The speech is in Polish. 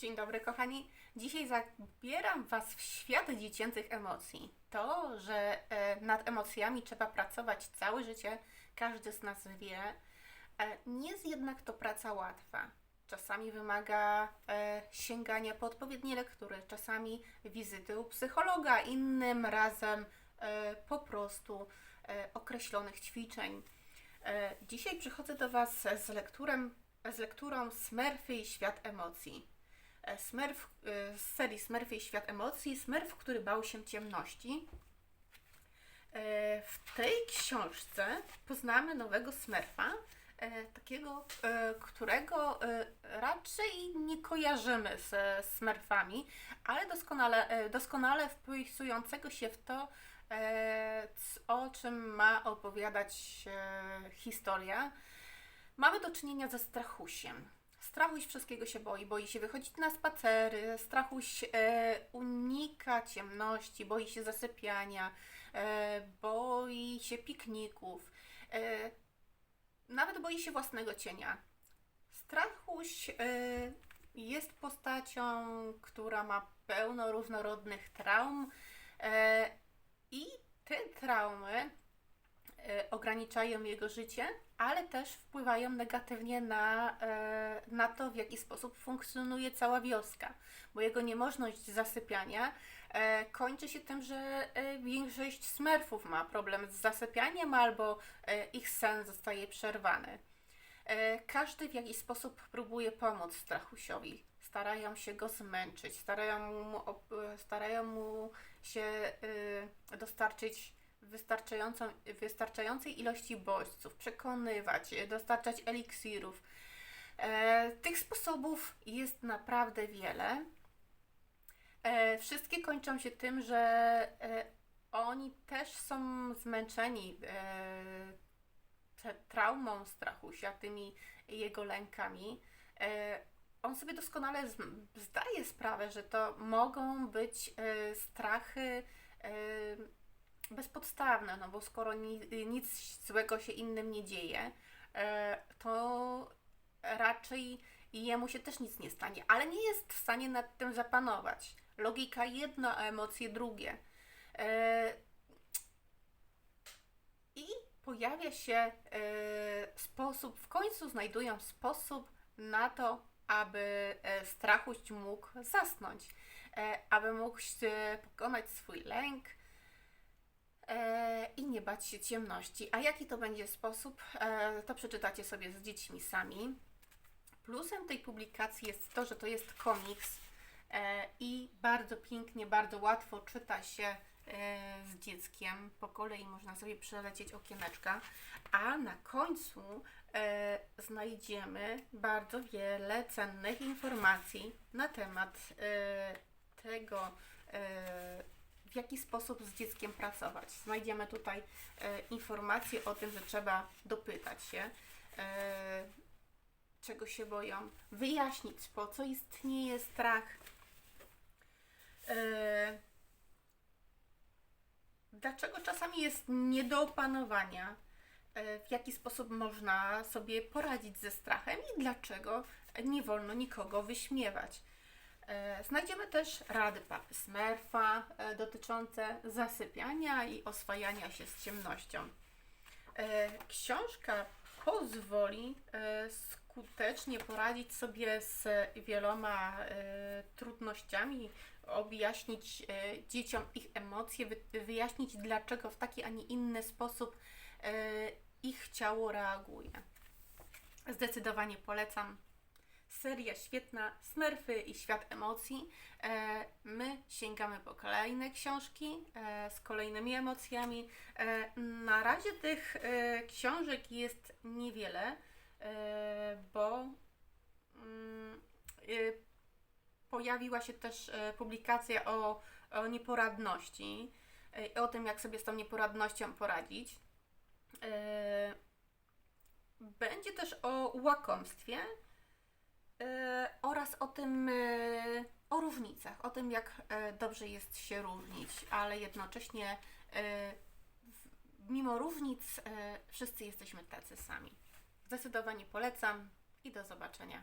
Dzień dobry, kochani. Dzisiaj zabieram Was w świat dziecięcych emocji. To, że e, nad emocjami trzeba pracować całe życie, każdy z nas wie. E, nie jest jednak to praca łatwa. Czasami wymaga e, sięgania po odpowiednie lektury, czasami wizyty u psychologa, innym razem po prostu określonych ćwiczeń. Dzisiaj przychodzę do Was z, lekturem, z lekturą Smurfy i świat emocji. E, Smurf e, z serii Smurfy i świat emocji, Smurf, który bał się ciemności. E, W tej książce poznamy nowego Smurfa, takiego, którego raczej nie kojarzymy z Smurfami, ale doskonale, doskonale wpisującego się w to, o czym ma opowiadać historia. Mamy do czynienia ze strachusiem. Strachuś wszystkiego się boi, boi się wychodzić na spacery, strachuś e, unika ciemności, boi się zasypiania, e, boi się pikników, e, nawet boi się własnego cienia. Strachuś e, jest postacią, która ma pełno różnorodnych traum. E, i te traumy ograniczają jego życie, ale też wpływają negatywnie na, e, na to, w jaki sposób funkcjonuje cała wioska, bo jego niemożność zasypiania e, kończy się tym, że e, większość smerfów ma problem z zasypianiem albo e, ich sen zostaje przerwany. E, Każdy w jakiś sposób próbuje pomóc Strachusiowi. Starają się go zmęczyć, starają mu, e, starają mu się dostarczyć wystarczającą, wystarczającej ilości bodźców, przekonywać, e, dostarczać eliksirów. E, tych sposobów jest naprawdę wiele. E, wszystkie kończą się tym, że e, oni też są zmęczeni e, traumą strachusia, tymi jego lękami. E, on sobie doskonale zdaje sprawę, że to mogą być e, strachy e, bezpodstawne, no bo skoro ni, nic złego się innym nie dzieje, e, to raczej jemu się też nic nie stanie, ale nie jest w stanie nad tym zapanować. Logika jedno, a emocje drugie. E, I pojawia się e, sposób, w końcu znajdują sposób na to, aby strachuść mógł zasnąć, aby mógł pokonać swój lęk i nie bać się ciemności. A jaki to będzie sposób, e, to przeczytacie sobie z dziećmi sami. Plusem tej publikacji jest to, że to jest komiks e, i bardzo pięknie, bardzo łatwo czyta się e, z dzieckiem. Po kolei można sobie przelecieć okieneczka, a na końcu e, znajdziemy bardzo wiele cennych informacji na temat e, tego, e, w jaki sposób z dzieckiem pracować. Znajdziemy tutaj e, informacje o tym, że trzeba dopytać się, e, czego się boją, wyjaśnić, po co istnieje strach. E, dlaczego czasami jest nie do opanowania, w jaki sposób można sobie poradzić ze strachem i dlaczego nie wolno nikogo wyśmiewać. E, Znajdziemy też rady papy Smurfa e, dotyczące zasypiania i oswajania się z ciemnością. E, Książka pozwoli skutecznie poradzić sobie z wieloma trudnościami, objaśnić dzieciom ich emocje, wy- wyjaśnić dlaczego w taki, a nie inny sposób ich ciało reaguje. Zdecydowanie polecam. Seria świetna, Smurfy i świat emocji. E, my sięgamy po kolejne książki e, z kolejnymi emocjami. E, na razie tych książek jest niewiele, bo mm, pojawiła się też publikacja o, o nieporadności, e, o tym, jak sobie z tą nieporadnością poradzić. Będzie też o łakomstwie oraz o tym, e, o różnicach, o tym, jak e, dobrze jest się różnić, ale jednocześnie mimo różnic wszyscy jesteśmy tacy sami. Zdecydowanie polecam i do zobaczenia.